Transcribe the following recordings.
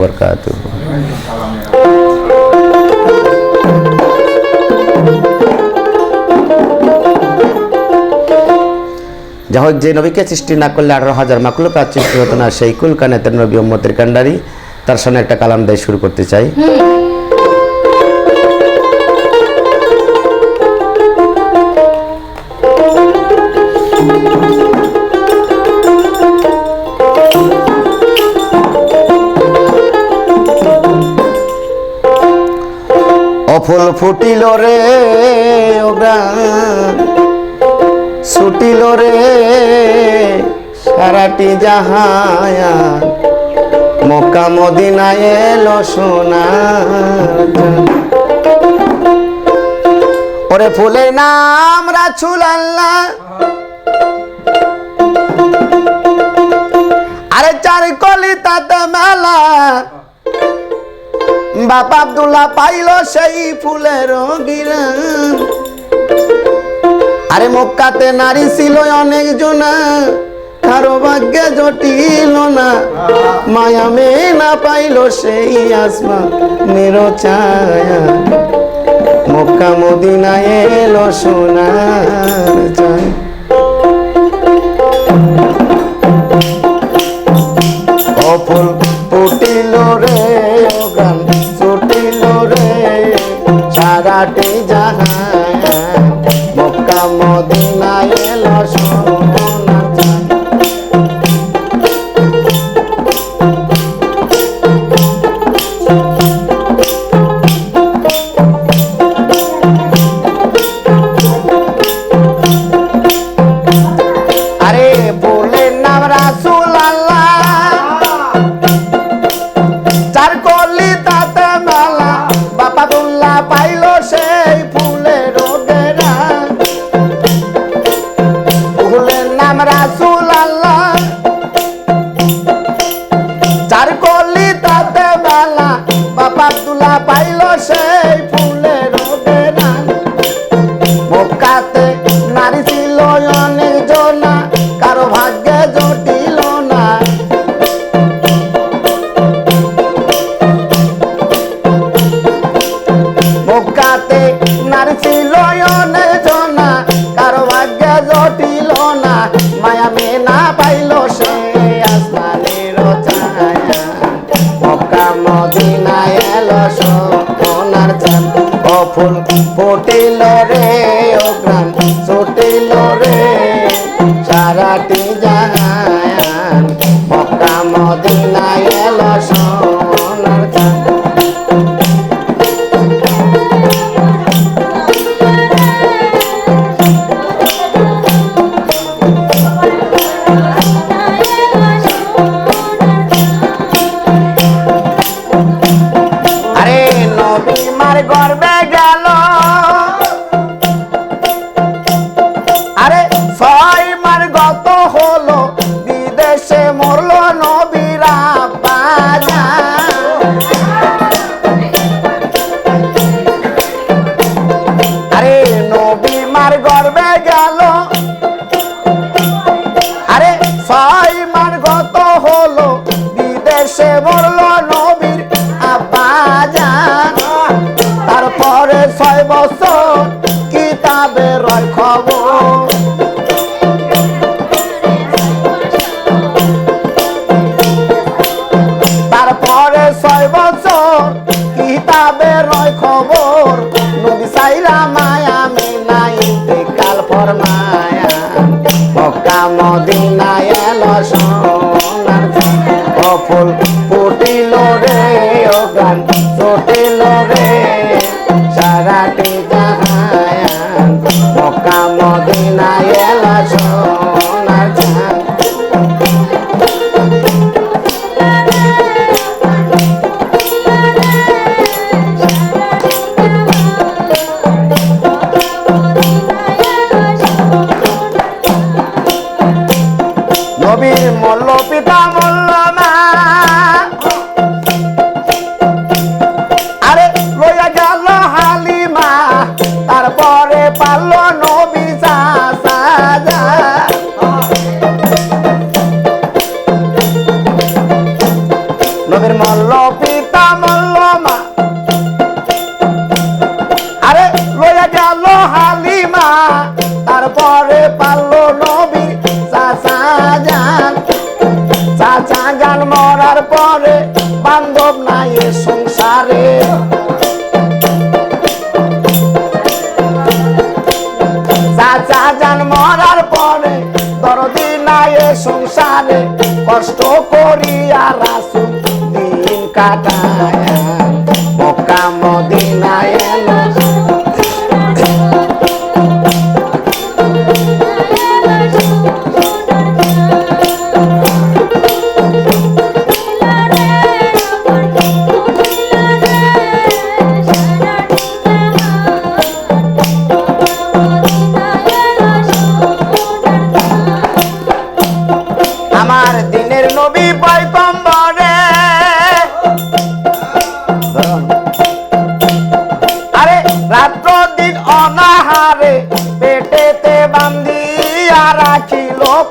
বরকাতুহ যা হোক যে নবীকে সৃষ্টি না করলে আঠারো হাজার মাকলুকাত সৃষ্টি হতো না সেই কুল কানেতের নবী ওম্মতের কান্ডারি তার সামনে একটা কালাম দেয়, শুরু করতে চাই। অফুল ফুটিল রে ছুটিল রে সারাটি জাহায়া মক্কা মদিনায় এলো জান। ওরে ফুলে নাম রাছুল আল্লাহ আরে চার কলি তাতে মেলা। বাপ আব্দুল্লাহ পাইল সেই ফুলের আরে মক্কাতে নারী ছিল অনেক জনা, কারও ভাগ্যে জটিল না। মায়া মে না পাইল সেই আসমা, মেরো ছায়া। মক্কা মদিনায় এলো সোনার চায় সোনার চাঁদ ও ফুল ফুটিল রে ও প্রাণ ছুটিল রে। সারাটি জাহান, মক্কা মদিনা এলো গর্বে মদিনায় এলো সোনার সংসারে। চাচা যান মরার পরে দরদি নাই সংসারে কষ্ট করিয়া রাসুন দিন কাটায়।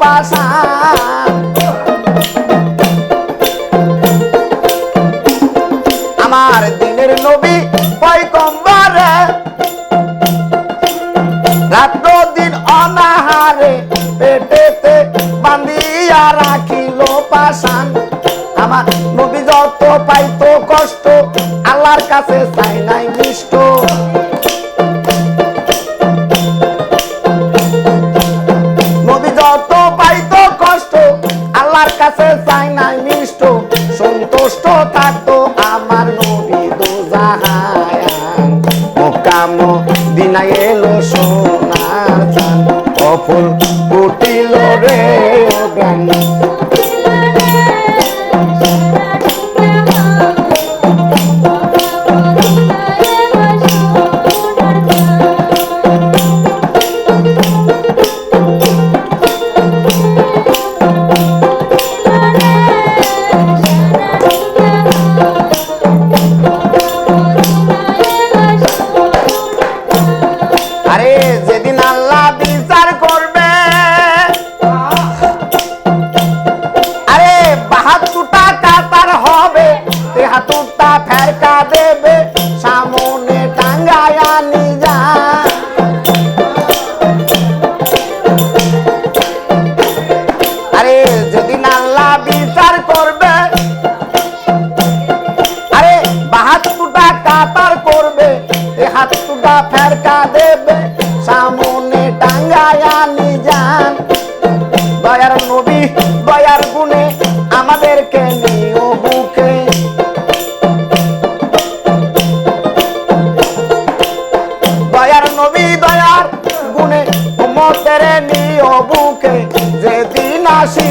ভালোবাসা আমার দিনের নবী পয়কম্বরে রাত্র দিন অনাহারে পেটেতে আমার নবী যত পাইতো কষ্ট, আল্লাহর কাছে চাই নাই মিষ্ট। থাকতো আমার নবী দু জাহান মোকাম দিনা এলো সোনার চান অফুল ফুটিল রে গান así